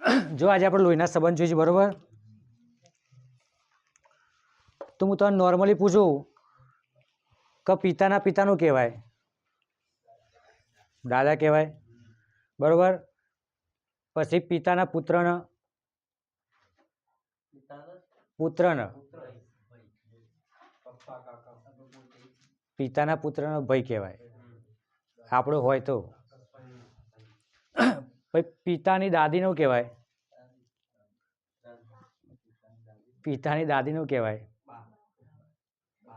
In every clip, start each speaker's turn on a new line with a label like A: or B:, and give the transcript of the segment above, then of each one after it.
A: જો આજે આપણે લોહીના સંબંધ જોઈએ છે, બરોબર? તો હું તમને નોર્મલી પૂછું કે પિતાના પિતાનું કહેવાય? દાદા કહેવાય, બરાબર? પછી પિતાના પુત્રને પુત્રને પિતાના પુત્રનો ભાઈ કહેવાય. આપણો હોય તો. પછી પિતાની દાદીનું કહેવાય. પિતાની દાદીનું કહેવાય.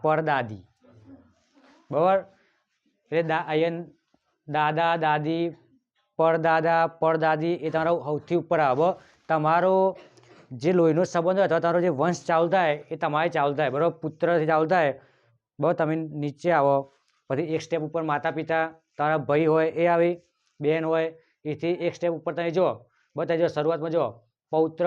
A: પરદાદી. બરાબર? એટલે દા, અહીંયા દાદા, દાદી, પરદાદા, પરદાદી એ તમારો સૌથી ઉપર આવે તમારો જે લોહીનો સંબંધ હોય અથવા તમારો જે વંશ ચાલુ થાય એ તમારે ચાલુ થાય બરાબર? પુત્રથી ચાલુ થાય બરાબર? તમે નીચે આવો. પછી એક સ્ટેપ ઉપર માતા પિતા તમારા ભાઈ હોય, એ આવી, બેન હોય એથી એક સ્ટેપ ઉપર તમે જો બતાવી જો શરૂઆતમાં જો પૌત્ર,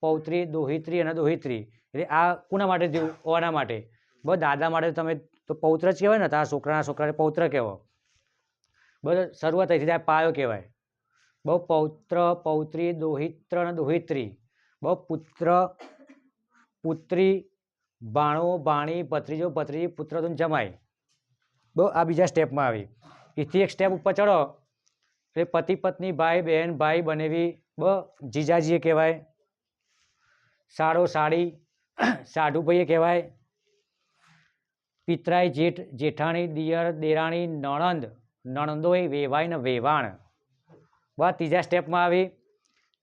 A: પૌત્રી, દોહિત્રી અને દોહિત્રી. એટલે આ કોના માટે થયું? ઓના માટે. બસ દાદા માટે તમે તો પૌત્ર જ કહેવાય ને તારા છોકરાના છોકરાને પૌત્ર કહેવો. બસ શરૂઆત થઈ ત્યાં પાયો કહેવાય. બહુ પૌત્ર, પૌત્રી, દોહિત્ર અને દોહિત્રી. બહુ પુત્ર, પુત્રી, ભાણો, ભાણી, ભત્રીજો, ભત્રીજી, પુત્ર તો જમાય બહુ આ બીજા સ્ટેપમાં આવી. એથી એક સ્ટેપ ઉપર ચડો એટલે પતિ પત્ની ભાઈ બહેન ભાઈ બનેવી બ જીજાજીએ કહેવાય. સાડો સાડી સાઢુભાઈએ કહેવાય. પિતરાઈ જેઠ, જેઠાણી, દિયર, દેરાણી, નણંદ નણંદોય વેવાય ને વેવાણ. બસ ત્રીજા સ્ટેપમાં આવી.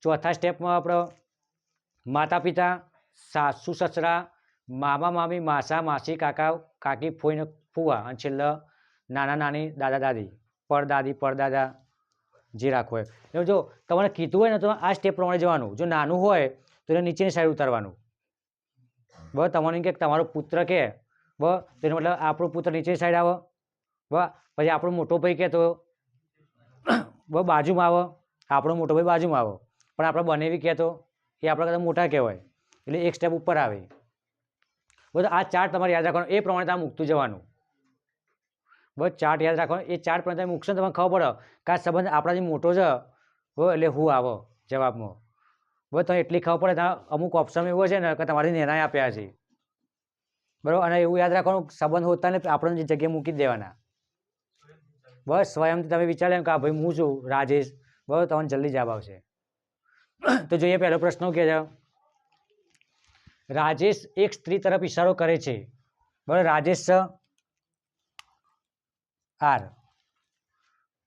A: ચોથા સ્ટેપમાં આપણો માતા પિતા સાસુ, સસરા, મામા, મામી, માસા, માસી કાકા કાકી, ફોઈને, ફુવા અને છેલ્લે નાના, નાની, દાદા, દાદી. પરદાદી, પરદાદા. જે રાખવું હોય. એટલે જો તમારે કીધું હોય ને તો આ સ્ટેપ પ્રમાણે જવાનું. જો નાનું હોય તો એને નીચેની સાઈડ ઉતારવાનું. બ તમારું કે તમારો પુત્ર કે બ તો એનો મતલબ આપણો પુત્ર નીચેની સાઈડ આવે. બ પછી આપણો મોટો ભાઈ કહેતો બ બાજુમાં આવો. આપણો મોટો ભાઈ બાજુમાં આવો. પણ આપણે બનેવી કહેતો એ આપણા કરતાં મોટા કહેવાય. એટલે એક સ્ટેપ ઉપર આવે. બધું આ ચાર્ટ તમારે યાદ રાખવાનું. એ પ્રમાણે તમે મૂકતું જવાનું. બસ ચાર્ટ યાદ રાખવાનો. એ ચાર્ટ પ્રમાણે તમે મૂકશો તમને ખબર પડે કે આ સંબંધ આપણાથી મોટો છે. હો, એટલે હું આવો જવાબમાં. બસ તમે એટલી ખબર પડે અમુક ઓપ્શન એવો છે ને કે તમારી નિર્ણય આપ્યા છે. બરાબર? અને એવું યાદ રાખવાનું, સંબંધ હોતા ને આપણને જે જગ્યાએ મૂકી દેવાના. બસ સ્વયંથી તમે વિચારે એમ કે ભાઈ હું છું? રાજેશ. બરાબર? તમને જલ્દી જવાબ આવશે. તો જોઈએ પહેલો પ્રશ્ન કે છે. રાજેશ એક સ્ત્રી તરફ ઈશારો કરે છે. બરાબર? રાજેશ આર.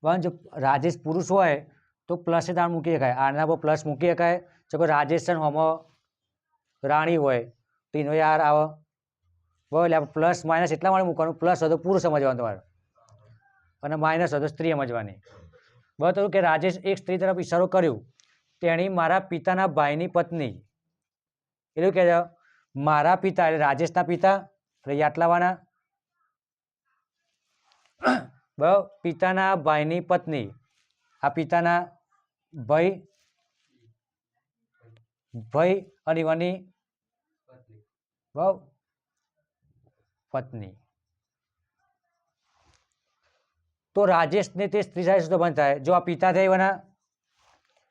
A: પણ જો રાજેશ પુરુષ હોય તો પ્લસ તાર મૂકી શકાય. આરના પર પ્લસ મૂકી શકાય. જો કોઈ રાજેશ છે ને રાણી હોય તો એનો આર આવે. બરાબર પ્લસ માઇનસ એટલા માટે મૂકવાનું. પ્લસ હોય તો પુરુષ સમજવાનું તમારે. અને માઇનસ હોય તો સ્ત્રી સમજવાની. બરાબર કે રાજેશ એક સ્ત્રી તરફ ઈશારો કર્યો. તેણી મારા પિતાના ભાઈની પત્ની. એટલું કહે મારા પિતા એટલે રાજેશના પિતા, એટલે યાટલાવાના બરાબર પિતાના ભાઈની પત્ની. આ પિતાના ભાઈ ભાઈ અને વની બરાબર પત્ની. તો રાજેશને તે સ્ત્રી સાથે સંબંધ થાય. જો આ પિતા થાય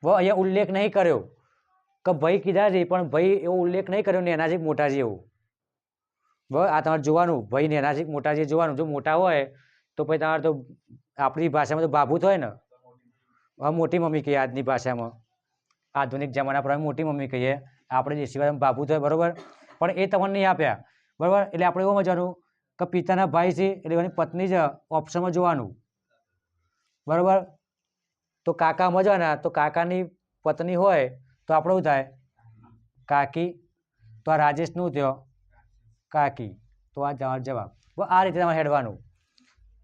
A: વ અહીંયા ઉલ્લેખ નહીં કર્યો. કે ભાઈ કીધા છે, પણ ભાઈ એવો ઉલ્લેખ નહીં કર્યો ને એનાથી મોટા છે એવું. બ આ તમારે જોવાનું, ભાઈ ને એનાથી મોટા જોવાનું. જો મોટા હોય તો પછી તમારે તો આપણી ભાષામાં તો બાભૂત હોય ને? હવે મોટી મમ્મી કહીએ આજની ભાષામાં. આધુનિક જમાના પ્રમાણે મોટી મમ્મી કહીએ. આપણે દેશી ભાષામાં બાભૂત હોય, બરાબર? પણ એ તમને નહીં આપ્યા. બરાબર? એટલે આપણે એવું મજાનું કે પિતાના ભાઈ છે એટલે એની પત્ની છે ઓપ્શનમાં જોવાનું. બરાબર? તો કાકા મજાના. તો કાકાની પત્ની હોય તો આપણે શું થાય? કાકી. તો આ રાજેશનું થયો કાકી. તો આ જવાબ. આ રીતે તમારે હેડવાનું.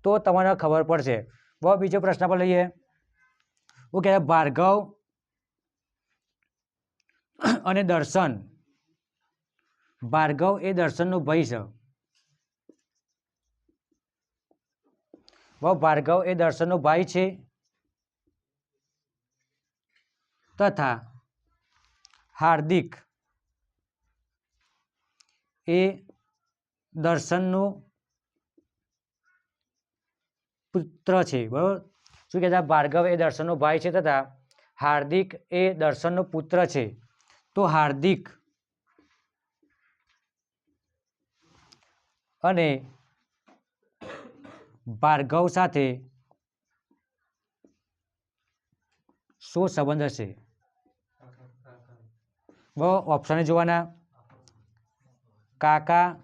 A: તો તમને ખબર પડશે. બહુ બીજો પ્રશ્ન પર લઈએ. શું કહેવાય ભાર્ગવ અને દર્શન. ભાર્ગવ એ દર્શનનો ભાઈ છે. બહુ ભાર્ગવ એ દર્શનનો ભાઈ છે. તથા હાર્દિક એ દર્શનનો પુત્ર છે, બરાબર? શું કહેતા? ભાર્ગવ એ દર્શનનો ભાઈ છે તથા હાર્દિક એ દર્શનનો પુત્ર છે. તો હાર્દિક અને ભાર્ગવ સાથે શું સંબંધ હશે? બહુ ઓપ્શન જોવાના. કાકા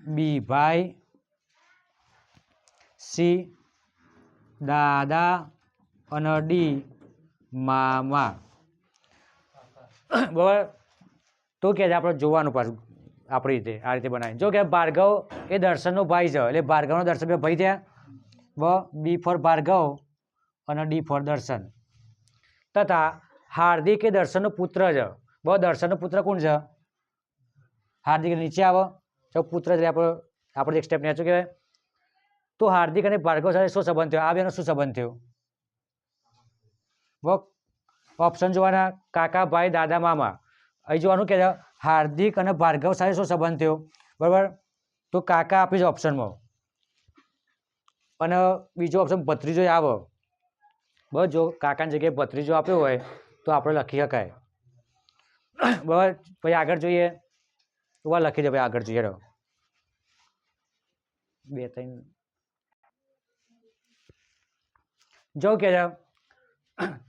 A: બી ભાઈ સી, દાદા, અને ડી, મામા. બરાબર? તો કે આપણે જોવાનું પાછું, આપણી રીતે, આ રીતે બનાવી જો કે ભાર્ગવ એ દર્શનનો ભાઈ છે, એટલે ભાર્ગવનો દર્શન ભાઈ થયા. બ, બી ફોર ભાર્ગવ, અને ડી ફોર દર્શન. તથા હાર્દિક એ દર્શનનો પુત્ર છે. બ, દર્શનનો પુત્ર કોણ છે? હાર્દિક નીચે આવો. તો પુત્ર છે આપણો, આપણે એક સ્ટેપ નીચું કહેવાય? તો હાર્દિક અને ભાર્ગવ સાથે શું સંબંધ થયો? આ બેનો શું સંબંધ થયો? બ ઓપ્શન જોવાના. કાકા ભાઈ દાદા મામા. અહીં જોવાનું કે હાર્દિક અને ભાર્ગવ સાથે શું સંબંધ થયો? બરાબર? તો કાકા આપી છે ઓપ્શનમાં અને બીજો ઓપ્શન ભત્રીજો આવો. બસ જો કાકાની જગ્યાએ ભત્રીજો આપ્યો હોય તો આપણે લખી શકાય. બરાબર? પછી આગળ જોઈએ. તો લખી દે ભાઈ આગળ જોઈએ. બે, ત્રણ. જો કે છે,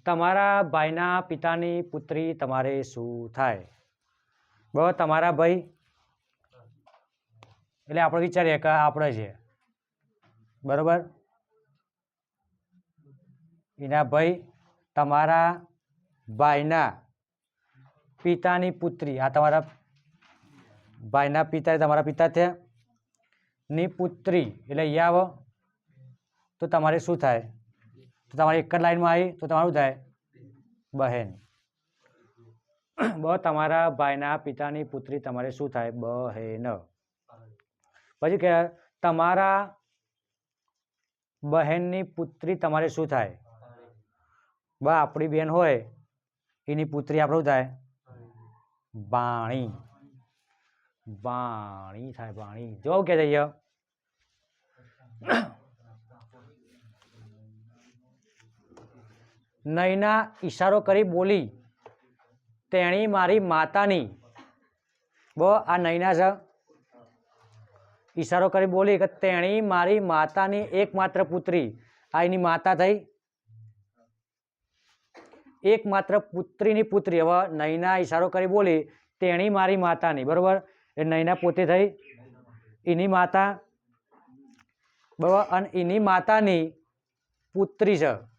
A: તમારા ભાઈના પિતાની પુત્રી તમારે શું થાય? બરાબર તમારા ભાઈ? એટલે આપણે વિચારીએ કે આપણે છે. બરાબર? એના ભાઈ તમારા ભાઈના પિતાની પુત્રી. આ તમારા ભાઈના પિતા તમારા પિતા થયા. ની પુત્રી. એટલે આવો. તો તમારે શું થાય? તો તમારે એક જ લાઈનમાં આવી, તો તમારું થાય. બહેન. બ તમારા ભાઈના પિતાની પુત્રી તમારે શું થાય? બહેન. પછી કે તમારા બહેનની પુત્રી તમારે શું થાય? બ આપણી બેન હોય, એની પુત્રી આપણે થાય? બાણી બાણી થાય બાણી જો કે જઈએ. નૈના ઈશારો કરી બોલી, તેણી મારી માતાની. બ, આ નૈના છે ઈશારો કરી બોલી કે, તેણી મારી માતાની એકમાત્ર પુત્રી. આ એની માતા થઈ. એકમાત્ર પુત્રીની પુત્રી. હવે નૈના ઈશારો કરી બોલી, તેણી મારી માતાની. બરોબર? એ નૈના પોતે થઈ. એની માતા. બરાબર? અને એની માતાની પુત્રી છે.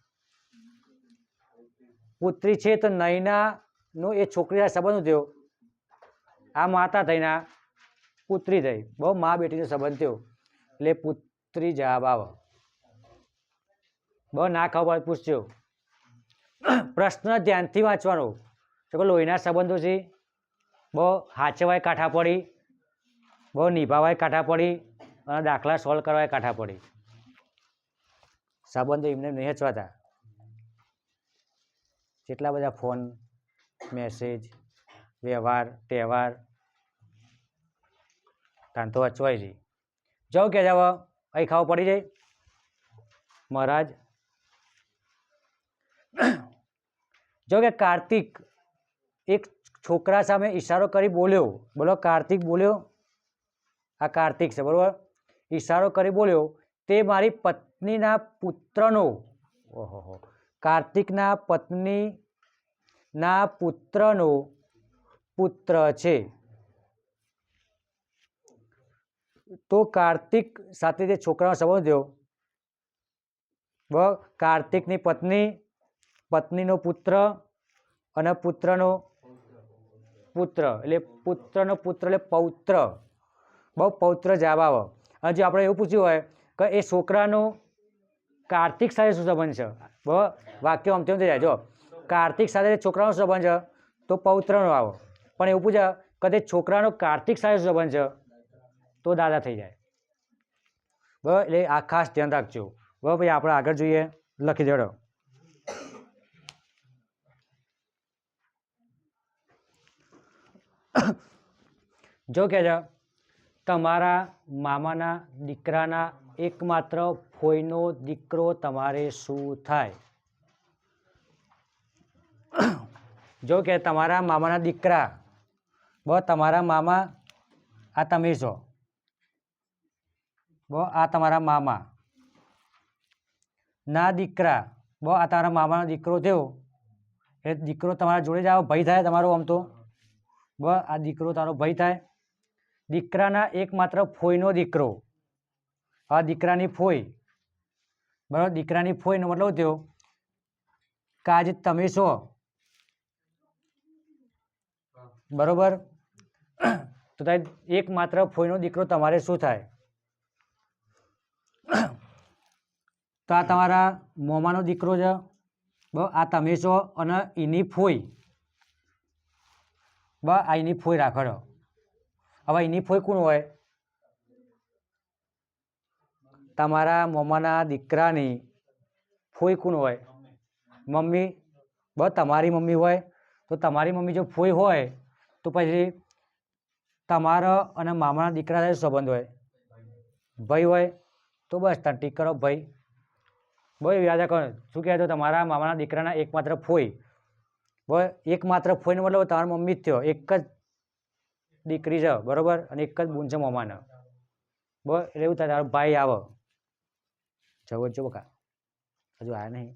A: પુત્રી છે તો નૈનાનો એ છોકરીના સંબંધ થયો. આ માતા થઈના પુત્રી થઈ. બહુ મા બેટીનો સંબંધ થયો. એટલે પુત્રી જવાબ આવો. બહુ ના ખબર પૂછજો પ્રશ્ન ધ્યાનથી વાંચવાનો. તો લોહીના સંબંધો છે. બહુ હાચવાય કાંઠા પડી. બહુ નિભાવાય કાંઠા પડી. અને દાખલા સોલ્વ કરવાય કાંઠા પડી. સંબંધો એમને નહીં હચવાતા જેટલા બધા ફોન, મેસેજ, વ્યવહાર, તહેવાર તાન તો અચવાય છે જાઓ કે જાવ અહીં ખાવ પડી જાય. મહારાજ. જો કે કાર્તિક એક છોકરા સામે ઈશારો કરી બોલ્યો. બોલો, કાર્તિક બોલ્યો? આ કાર્તિક છે, બરાબર? ઈશારો કરી બોલ્યો, તે મારી પત્નીના પુત્રનો. ઓહો કાર્તિકના પત્નીના પુત્રનો પુત્ર છે. તો કાર્તિક સાથે જે છોકરાનો સંબંધ થયો બ કાર્તિકની પત્ની, પત્નીનો પુત્ર અને પુત્રનો પુત્ર, એટલે પુત્રનો પુત્ર એટલે પૌત્ર. બહુ પૌત્ર જવાબ આવે. અને જો આપણે એવું પૂછ્યું હોય કે એ છોકરાનો કાર્તિક સાથે શું સંબંધ છે? વાક્ય આમ તેમ થઈ જાય. જો, કાર્તિક સાથે છોકરાનો સંબંધ છે, તો પૌત્રનો આવો. પણ એવું પૂછે, કદાચ છોકરાનો કાર્તિક સાથે શું સંબંધ છે, તો દાદા થઈ જાય. બરાબર એટલે આ ખાસ ધ્યાન રાખજો. બરાબર ભાઈ આપણે આગળ જોઈએ, લખી દેડો. જો કે છે, તમારા મામાના દીકરાના એકમાત્ર ફોઈનો દીકરો તમારે શું થાય? જો કે તમારા મામાના દીકરા, બ તમારા મામા, આ તમે છો બ આ તમારા મામા. ના દીકરા, બ આ તમારા મામાનો દીકરો થયો. એ દીકરો તમારા જોડે જ આવો ભય થાય તમારો આમ તો. બ આ દીકરો તારો ભય થાય. દીકરાના એકમાત્ર ફોઈનો દીકરો. આ દીકરાની ફોઈ. બરાબર? દીકરાની ફોઈનો મતલબ થયો? કે આજે તમે છો. બરોબર? તો તારે એકમાત્ર ફોઈનો દીકરો તમારે શું થાય? તો આ તમારા મોમાનો દીકરો છે. આ તમે છો અને એની ફોઈ. બ આ એની ફોઈ રાખડો. હવે એની ફોઈ કોણ હોય? તમારા મમ્માના દીકરાની ફોઈ કોણ હોય. મમ્મી બ તમારી મમ્મી હોય. તો તમારી મમ્મી જો ફોઈ હોય, તો પછી તમારો અને મામાના દીકરા સાથે સંબંધ હોય. ભાઈ હોય, તો બસ તમે ટીક કરો ભાઈ. ભાઈ યાદ રાખો, શું કહેતો તમારા મામાના દીકરાના એકમાત્ર ફોઈ. બરાબર એકમાત્ર ફોઈનો મતલબ તમારી મમ્મી જ થયો. એક જ દીકરી છે, બરાબર? અને એક જ બૂન છે મામાને. બરાબર એટલે એવું થાય, તારો ભાઈ આવો. જવો જુઓ બકા. હજુ આવ્યા નહીં.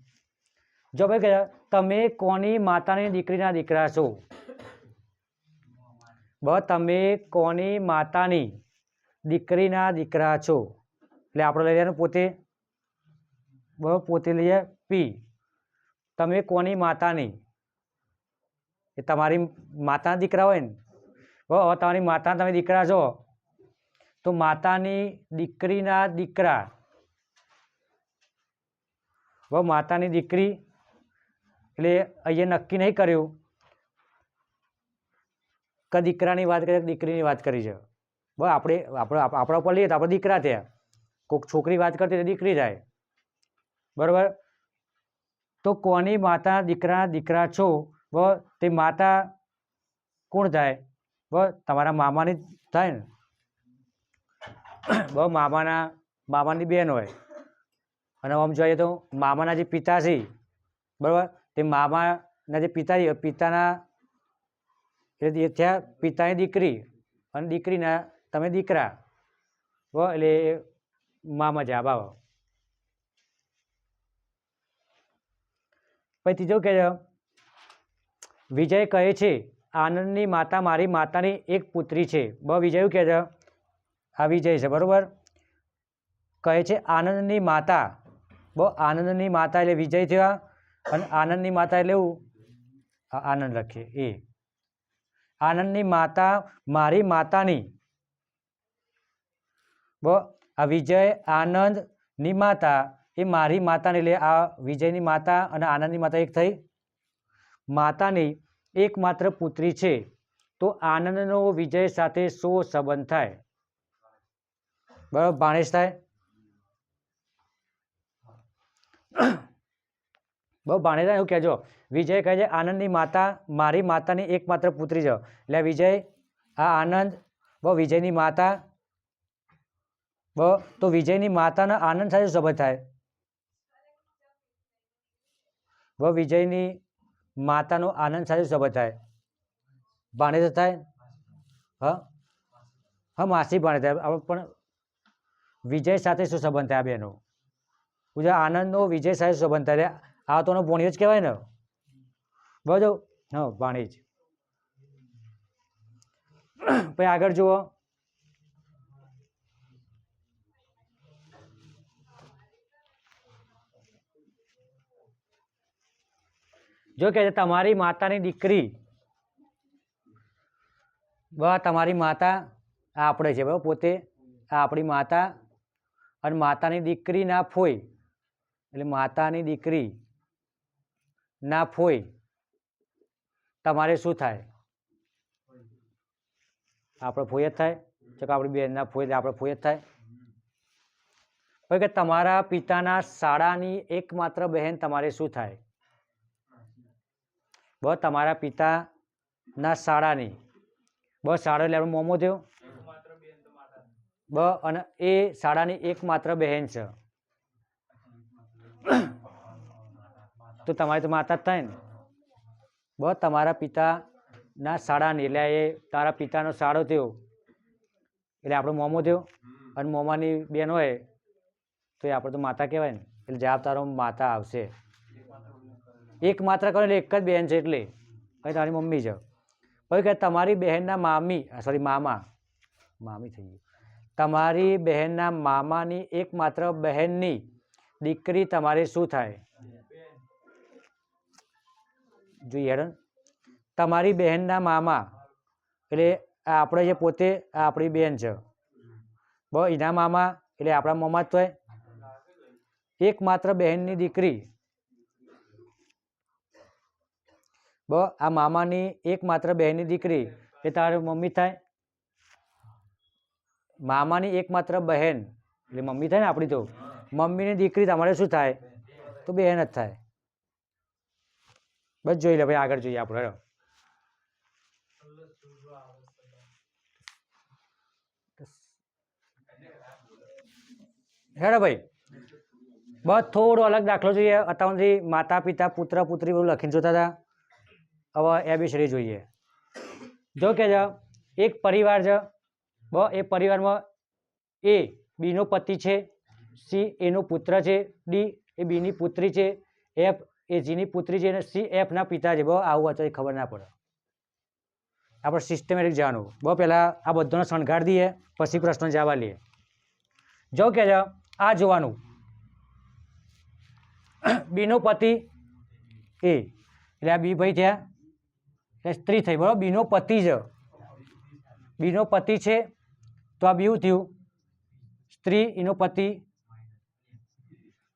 A: જો ભાઈ કહે તમે કોની માતાની દીકરીના દીકરા છો? બસ તમે કોની માતાની દીકરીના દીકરા છો? એટલે આપણે લઈ લેવાનું પોતે. બ, પોતે લઈએ પી તમે કોની માતાની? એ તમારી માતાના દીકરા હોય ને. હવે તમારી માતા, તમે દીકરા છો. તો માતાની દીકરીના દીકરા બરાબર માતાની દીકરી એટલે અહીંયા નક્કી નહીં કર્યું. કે દીકરાની વાત કરીએ દીકરીની વાત કરી છે. બરાબર આપણે આપણે, આપણા ઉપર લઈએ તો આપણે દીકરા થયા. કોઈક છોકરી વાત કરતી દીકરી થાય. બરાબર? તો કોની માતા, દીકરા દીકરા છો? બરાબર તે માતા કોણ થાય? બરાબર તમારા મામાની થાય ને? બ મામાના, મામાની બેન હોય. અને આમ જોઈએ તો મામાના જે પિતા છે બરાબર? તે મામાના જે પિતા છે, પિતાના એટલે એ પિતાની દીકરી અને દીકરીના તમે દીકરા એટલે મામા જવાબ આવો પછી ત્રીજો કહે છે વિજય કહે છે આનંદની માતા મારી માતાની એક પુત્રી છે. બ વિજય કહે છે આ વિજય છે બરાબર? કહે છે આનંદની માતા બહુ આનંદની માતા એટલે વિજય થયા અને આનંદની માતા એટલે એવું આનંદ લખીએ. એ. આનંદની માતા, મારી માતાની. બ આ વિજય, આનંદની માતા, એ મારી માતાની એટલે આ વિજયની માતા અને આનંદની માતા એક થઈ. માતાની એકમાત્ર પુત્રી છે. તો આનંદનો વિજય સાથે શો સંબંધ થાય? બરાબર ભાણેજ થાય બહુ ભાણેરા એવું કહેજો. વિજય કહે છે, આનંદની માતા, મારી માતાની એકમાત્ર પુત્રી છે. એટલે વિજય, આ આનંદ, બહુ વિજયની માતા, બહુ, તો વિજયની માતાના આનંદ સાથે સંબંધ થાય? બહુ વિજયની માતાનો આનંદ સાથે સંબંધ થાય? ભાણેજ થાય? હા? હા, માસી ભાણે થાય પણ વિજય સાથે શું સંબંધ થાય આ બેનો? પૂજા આનંદનો વિજય સાહેબ શું સંબંધ આ તો એનો ભોણિયો જ કહેવાય ને. બરાબર હા ભાણેજ પછી આગળ જુઓ. જો કે તમારી માતાની દીકરી બસ તમારી માતા, આ આપણે છે બરાબર, પોતે, આ આપણી માતા અને માતાની દીકરી ના ફોઈ એટલે માતાની દીકરી ના ફોઈ તમારે શું થાય? આપણે ફોઈ જ થાય. તો કે આપણી બેનના ફોઈ આપણે ફોઈ જ થાય. પછી કે તમારા પિતાના શાળાની એકમાત્ર બહેન તમારે શું થાય? બસ તમારા પિતાના શાળાની. બસ શાળા એટલે આપણે મોમો થયો? બ અને એ શાળાની એકમાત્ર બહેન છે. તો તમારી તો માતા જ થાય ને. બસ તમારા પિતાના ને એટલે એ તારા પિતાનો સાડો થયો. એટલે આપણો મોમો થયો. અને મોમાની બેન હોય તો એ આપણે તો માતા કહેવાય ને. એટલે જવાબ તારો માતા આવશે. એક માત્ર કરો એટલે એક જ બહેન છે એટલે. પછી તારી મમ્મી છે? પછી કે તમારી બહેનના મામી સોરી મામા. મામી થઈ ગયું તમારી બહેનના મામાની એકમાત્ર બહેનની દીકરી તમારી શું થાય? જોઈએ હેડો તમારી બહેનના મામા, એટલે આપણે જે પોતે આપણી બેન છે. બ એના મામા, એટલે આપણા મામા જ થાય એકમાત્ર બહેનની દીકરી. બ આ મામાની એકમાત્ર બહેનની દીકરી, એ તારી મમ્મી થાય? મામાની એકમાત્ર બહેન, એટલે મમ્મી થાય ને આપણી તો? મમ્મીની દીકરી તમારે શું થાય? તો બહેન જ થાય. બસ જોઈ લે, ભાઈ આગળ જોઈએ આપણે, હેડો. હેડો ભાઈ. બસ થોડો અલગ દાખલો જોઈએ. અત્યાર માતા પિતા, પુત્ર, પુત્રી બધું લખીને જોતા હતા. હવે એ બી શ્રી જોઈએ. જો કે એક પરિવાર છે. બ, એ પરિવારમાં એ, બીનો પતિ છે. સી એનો પુત્ર છે ડી એ બીની પુત્રી છે એફ એ જીની પુત્રી છે અને સી એફના પિતા છે. બહુ આવું અત્યારે ખબર ના પડે. આપણે સિસ્ટમેટિક જાણવું. બહુ પહેલાં આ બધાનો શણગાર દઈએ, પછી પ્રશ્નો જવા લઈએ. જો કે આ જોવાનું. બીનો પતિ એ, એટલે આ બી ભાઈ થયા એટલે સ્ત્રી થઈ. બરાબર? બીનો પતિ જ. બીનો પતિ છે, તો આ બીવું થયું? સ્ત્રી, એનો પતિ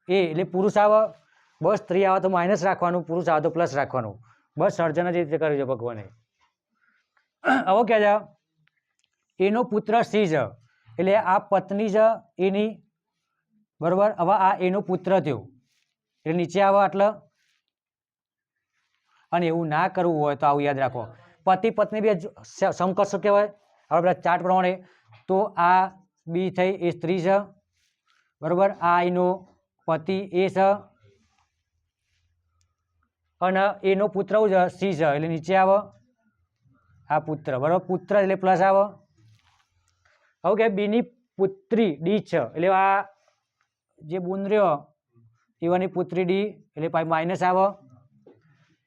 A: એ એટલે પુરુષ આવે, બસ સ્ત્રી આવે તો માઇનસ રાખવાનું, પુરુષ આવે તો પ્લસ રાખવાનું. બસ સર્જન જ રીતે કર્યું છે ભગવાને. હવે કહે છે, એનો પુત્ર સિંહ છે એટલે આ પત્ની છે એની, બરોબર? હવે આ એનો પુત્ર થયો. એટલે નીચે આવે એટલે અને એવું ના કરવું હોય તો આવું યાદ રાખો. પતિ પત્ની બે જ- સમકક્ષ કહેવાય? આપણે પેલા ચાર્ટ પ્રમાણે, તો આ બી થઈ, એ સ્ત્રી છે બરોબર? આ એનો પતિ એ છે. અને એનો પુત્ર છે સી છે એટલે નીચે આવે. આ પુત્ર, બરાબર? પુત્ર એટલે પ્લસ આવે. હવે કે બીની પુત્રી, ડી છે. એટલે આ જે બુન રહ્યો, એવાની પુત્રી ડી, એટલે પાછી માઇનસ આવે.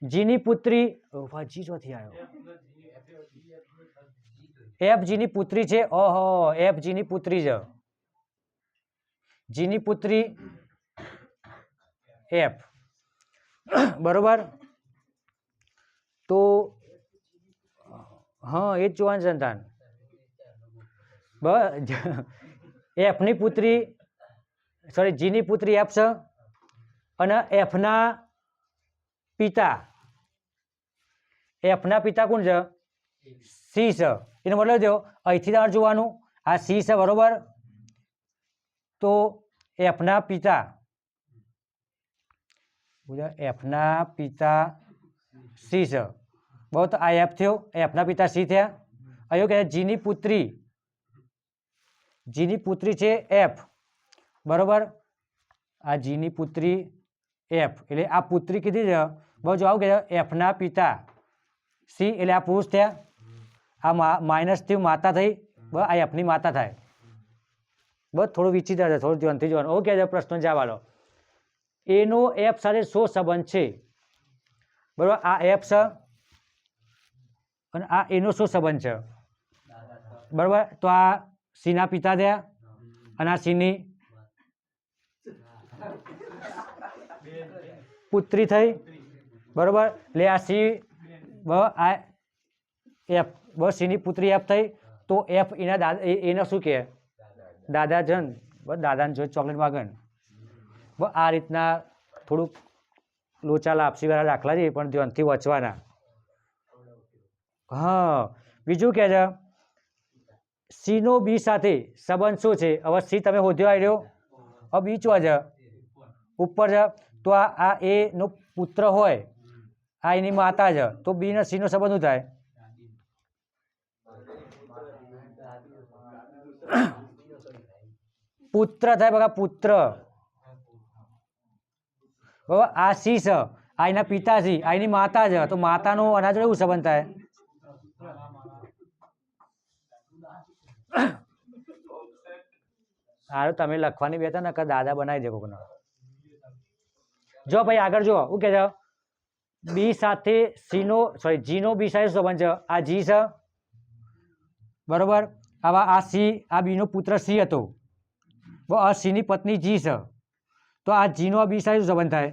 A: જીની પુત્રી જી ચોથી આવ્યો એફ જીની પુત્રી છે? ઓહો એફ જીની પુત્રી છે જીની પુત્રી એફ. બરોબર? તો, હા, એ જ જોવાનું છે સંતાન એફની પુત્રી સોરી જીની પુત્રી એફ છે અને એફના પિતા. એફના પિતા કોણ છે? સી છે. એનો મતલબ જો, અહીંથી તમારે જોવાનું. આ સી છે, બરોબર? તો, એફના પિતા. બરાબર એફના પિતા સી છે? બહુ તો આ એફ થયો. એફના પિતા સી થયા? અહીં કહે, જીની પુત્રી. જીની પુત્રી છે એફ. બરોબર? આ જીની પુત્રી એફ. એટલે આ પુત્રી કીધી છે. બહુ જો આવું કે એફના પિતા. સી એટલે આ પુરુષ થયા. આ મા, માઇનસ થયું, માતા થઈ. બ આ એફની માતા થાય. બસ થોડું વિચિત્ર છે, થોડું ધ્યાનથી જોવાનું. ઓકે પ્રશ્ન જવાબ લો એનો એફ સાથે શું સંબંધ છે? બરોબર, આ એફ છે અને આ એનો શું સંબંધ છે? બરોબર, તો આ સીના પિતા થયા અને આ સીની પુત્રી થઈ. બરોબર એટલે આ સી, બ, આ એફ બસ સીની પુત્રી એફ થઈ. તો એફ એના દાદા એને શું કહે? દાદા જન બસ દાદાને જો ચોકલેટ માગણ આ રીતના થોડુંક લોચા લાપસીવાળા દાખલા છે પણ ધ્યાનથી વાંચવાના. હા, બીજું કે છે, સીનો બી સાથે સંબંધ શું છે? હવે સી તમે શોધ્યો આવી રહ્યો હવે બી ચો છે. ઉપર છે, તો આ આ એનો પુત્ર હોય, આ એની માતા છે, તો બી ને સી નો સંબંધ શું થાય? પુત્ર થાય બગા પુત્ર. બરાબર આ સી છે? આ એના પિતાજી, આ એની માતા છે. તો માતાનો અનાજ એવું સંબંધ થાય? હારું, તમે લખવાની બેતા ને દાદા બનાવી દે કોકનો. જો ભાઈ, આગળ જુઓ, શું કે છે બી સાથે સીનો સોરી જીનો બી સાથે સંબંધ છે? આ જી છે? બરોબર? આવા આ સી, આ બીનો પુત્ર સી હતો. આ સીની પત્ની જી છે. તો આ જીનો બી સાથે સંબંધ થાય?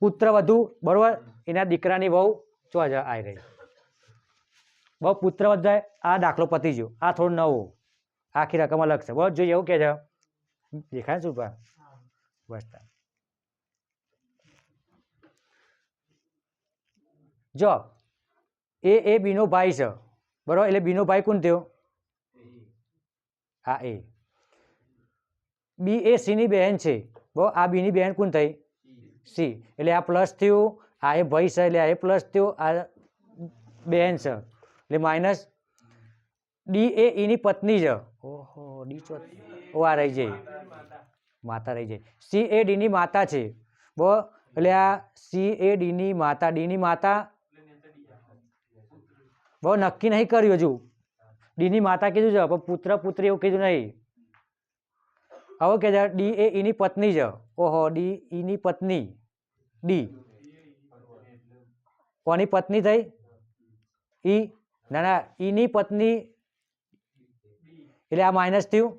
A: પુત્ર વધુ બરોબર? એના દીકરાની બહુ ચો જ આવી રહી. બહુ પુત્ર વધાય આ દાખલો પતી ગયો. આ થોડું નવું. આખી રકમ અલગ છે. બસ જોઈએ એવું કે છે? દેખાય શું પા? બસ. જો એ એ બીનો ભાઈ છે. બરોબર? એટલે બીનો ભાઈ કોણ થયો? હા એ. બી એ સીની બહેન છે. બરાબર આ બીની બહેન કોણ થઈ? સી. એટલે આ પ્લસ થયું આ એ ભાઈ છે એટલે આ એ પ્લસ થયું આ બહેન છે. એટલે માઇનસ ડી એ એની પત્ની છે. ઓહો ડી ચો ઓ આ રહી જાય. માતા રહી જાય. સી એ ડીની માતા છે. બરાબર એટલે આ સી એ ડીની માતા ડીની માતા. બહુ નક્કી નહીં કર્યું હજુ. ડીની માતા કીધું છે પણ પુત્ર પુત્રી એવું કીધું નહીં. હવે કે ડી એ ઈની પત્ની છે. ઓહો, ડી ઈની પત્ની. ડી. કોની પત્ની થઈ? ઈ. ના ના ઈની પત્ની. એટલે આ માઇનસ થયું.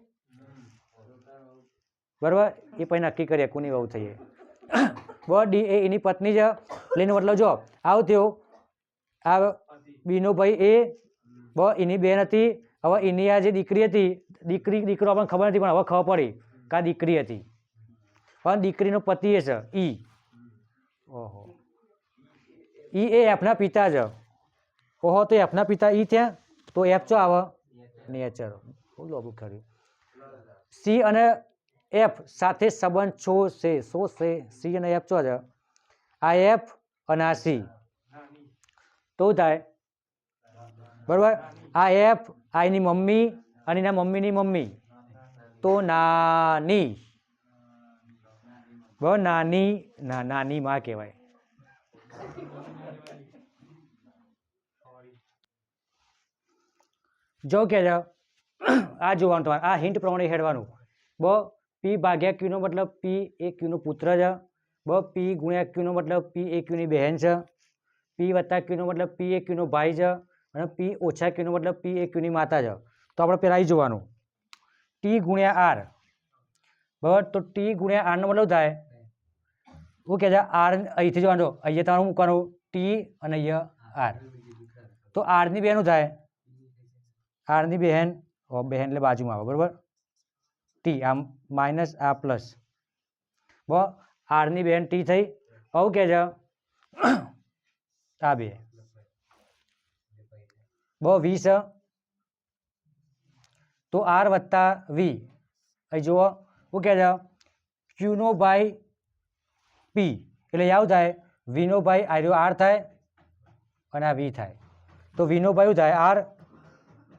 A: બરાબર? એ પછી નક્કી કરીએ કોની વહુ થઈએ બરાબર ડી એ એની પત્ની છે. એટલે મતલબ જો, આવું થયું. આ બીનો ભાઈ એ. બ એની બેન હતી. હવે એની આ જે દીકરી હતી, દીકરી, દીકરો આપણને ખબર નથી, પણ હવે ખબર પડી. કે આ દીકરી હતી? પણ દીકરીનો પતિ એ છે, ઈ. ઓહો. ઈ એ એફના પિતા છે ઓહો, તો એફના પિતા ઈ ત્યાં? તો એફ ચો આવે. નેચર બહુ લોબું કર્યું. સી અને એફ સાથે સંબંધ છો છે સો છે સી અને એફ ચો છે આ એફ અને આ સી. તો શું થાય. બરોબર? આ એફ, આ એની મમ્મી અને એના મમ્મીની મમ્મી. તો નાની. બ નાની, ના, નાની માં કહેવાય. જો કે આ જોવાનું તમારે, આ હિન્ટ પ્રમાણે હેડવાનું. બ પી ભાગ્યા ક્યુનો મતલબ પી એ ક્યુનો પુત્ર છે બ પી ગુણ્યા ક્યુનો મતલબ પી એ ક્યુની બહેન છે. પી વત્તા ક્યુનો મતલબ પી એ ક્યુનો ભાઈ છે. અને પી ઓછા ક્યુનો મતલબ પી એ ક્યુની માતા છે. તો આપણે પહેલાં જોવાનું. ટી ગુણ્યા આર બરાબર તો ટી ગુણ્યા આરનો મતલબ થાય શું કહે છે આર અહીંથી જોવાનું અહીંયા તમારું મૂકવાનું ટી અને અહીંયા આર તો આરની બેનું થાય આરની બહેન બહેન એટલે બાજુમાં આવે બરાબર ટી આમ માઇનસ આ પ્લસ બરાબર આરની બહેન ટી થઈ આવું કહે છે આ બે બ વી છે તો આર વત્તા વી અહીં જુઓ શું કહે છે ક્યુનો ભાઈ પી એટલે આવું થાય વીનો ભાઈ આર્યો આર થાય અને આ વી થાય તો વીનો ભાઈ શું થાય આર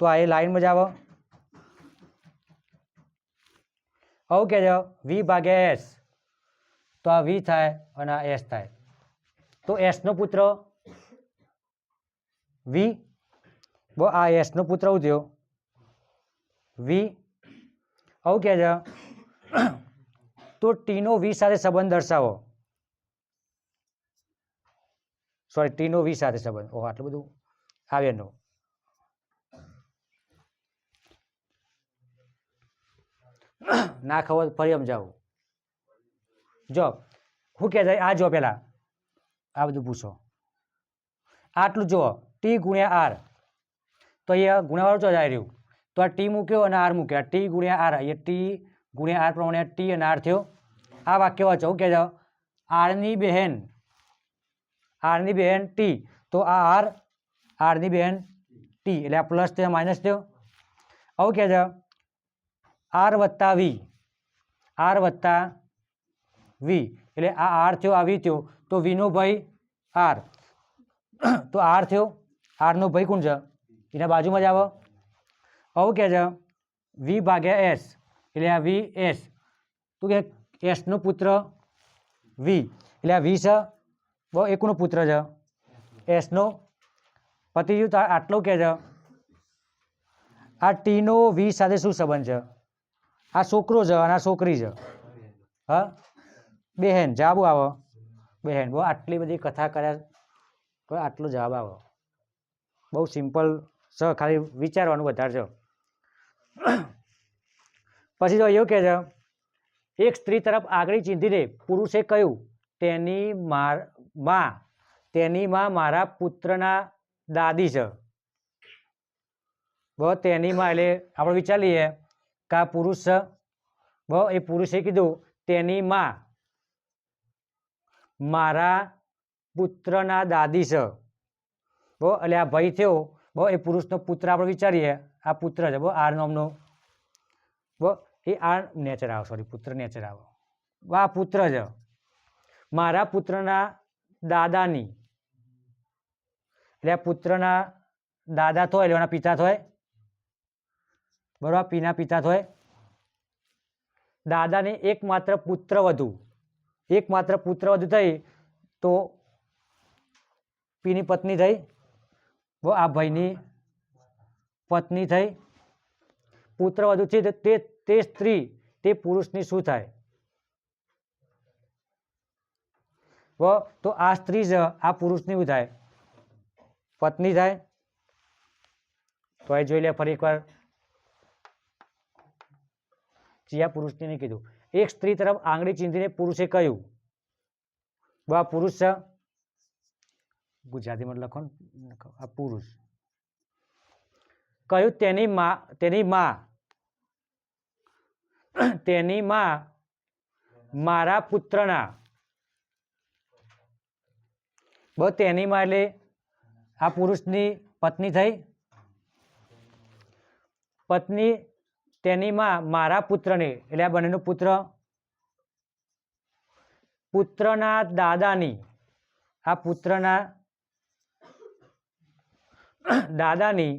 A: તો આ એ લાઈનમાં જ આવે આવું કે છે વી ભાગ્યા એસ તો આ વી થાય અને આ એસ થાય તો એસનો પુત્ર વી બો આ એસનો પુત્ર શું થયો વી. આવું કહે છે. તો ટીનો વી સાથે સંબંધ દર્શાવો. સોરી ટીનો વી સાથે સંબંધ. ઓહો, આટલું બધું આવે નો. ના ખબર, ફરી સમજાવું. જો શું કહે છે, આ જો પેલા. આ બધું પૂછો. આટલું જુઓ, ટી ગુણ્યા આર. તો અહીંયા ગુણ્યાવાળું ચો જાય રહ્યું. તો આ ટી મૂક્યો અને આર મૂક્યો. ટી ગુણ્યા આર એ ટી ગુણ્યા આર પ્રમાણે ટી અને આર થયો. આ વાક્ય વાંચો, કે છે આરની બહેન આરની બહેન ટી તો આ આર આરની બહેન ટી એટલે આ પ્લસ થયો માઇનસ થયો. આવું કહે છે આર વત્તા વી આર વત્તા વી એટલે આ આર થયો, આ વી થયો. તો વીનો ભાઈ આર તો આર થયો. આરનો ભાઈ કોણ છે? એના બાજુમાં જ આવે. આવું કહે છે વી ભાગ્યા એસ એટલે આ વી એસ તો કે એસનો પુત્ર વી એટલે આ વી છે, બહુ એકનો પુત્ર છે. એસનો પતિ જુ તો આટલું કે છે, આ ટીનો વી સાથે શું સંબંધ છે? આ છોકરો છે અને આ છોકરી છે. હા? બેહેન, જવાબ આવો. બેહેન, બહુ આટલી બધી કથા કર્યા તો આટલો જવાબ આવો. બહુ સિમ્પલ છે, ખાલી વિચારવાનું વધારે છે. પછી તો એવું કહે છે, એક સ્ત્રી તરફ આગળ ચીંધીને પુરુષે કહ્યું, તેની માર, માં, તેની માં મારા પુત્રના દાદી છે. બહુ તેની માં એટલે આપણે વિચાર કે આ પુરુષ છે. બહુ એ પુરુષે કીધું, તેની માં મારા પુત્રના દાદી છે. બહુ એટલે આ ભાઈ થયો. બહુ એ પુરુષનો પુત્ર આપણે વિચારીએ આ પુત્ર છે બહુ આર નામનો બો એ આર નેચર આવો સોરી પુત્ર નેચર આવો. આ પુત્ર છે. મારા પુત્રના દાદાની. એટલે પુત્રના દાદા થાય, એટલે એના પિતા થાય. બરોબર? પીના પિતા થાય. દાદાને એકમાત્ર પુત્ર વધુ. એકમાત્ર પુત્ર વધુ થઈ તો પીની પત્ની થઈ. આ ભાઈની પત્ની થઈ. પુત્ર વધુ છે તો, તે સ્ત્રી, તે પુરુષની શું થાય? તો આ સ્ત્રી છે આ પુરુષની શું થાય? પત્ની થાય. તો એ જોઈ લે ફરી એકવાર. ચિયા પુરુષને કીધું. એક સ્ત્રી તરફ આંગળી ચીંધીને પુરુષે કહ્યું, બ પુરુષ છે. ગુજરાતીમાં લખો ને. આ પુરુષ. કહ્યું, તેની માં તેની માં તેની માં, મારા પુત્રના. બહુ તેની માં એટલે આ પુરુષની પત્ની થઈ. પત્ની તેની માં, મારા પુત્રને, એટલે આ બંનેનો પુત્ર. પુત્રના દાદાની, આ પુત્રના દાદાની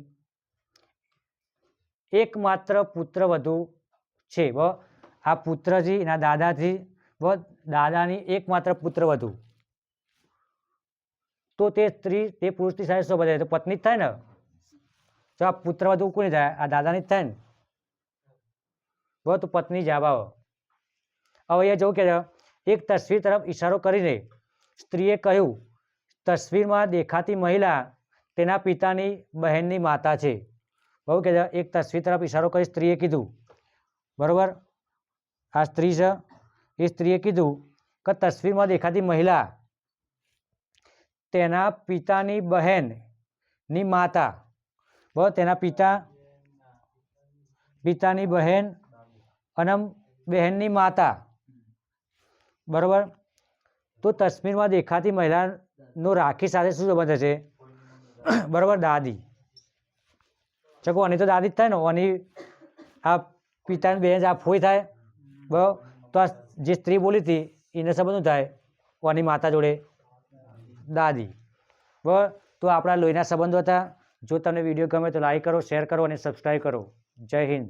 A: એકમાત્ર પુત્ર વધુ છે બ આ પુત્રજી, એના દાદાજી બ દાદાની એકમાત્ર પુત્ર વધુ. તો તે સ્ત્રી, તે પુરુષની સાથે શું બધા તો પત્ની જ થાય ને? તો આ પુત્ર વધુ કોની થાય? આ દાદાની જ થાય ને? બ તો પત્ની આવો હવે અહીંયા જવું કે એક તસવીર તરફ ઈશારો કરીને સ્ત્રીએ કહ્યું, તસવીરમાં દેખાતી મહિલા તેના પિતાની બહેનની માતા છે. બહુ કે એક તસવીર તરફ ઈશારો કરી સ્ત્રીએ કીધું. બરાબર? આ સ્ત્રી છે, એ સ્ત્રીએ કીધું કે તસવીરમાં દેખાતી મહિલા તેના પિતાની બહેનની માતા. બરાબર તેના પિતા, પિતાની બહેન અને બહેનની માતા. બરાબર? તો તસવીરમાં દેખાતી મહિલાનો રાખી સાથે શું સંબંધ છે? બરાબર, દાદી. ચકો અની તો દાદી જ થાય ને અની આ પિતાની બહેન આ ફોઈ થાય, બરાબર? તો આ જે સ્ત્રી બોલી હતી, એને સંબંધ થાય, આની માતા જોડે દાદી, બરાબર? તો આપણા લોહીના સંબંધો હતા. જો તમને વીડિયો ગમે તો લાઈક કરો શેર કરો અને સબસ્ક્રાઈબ કરો. જય હિન્દ.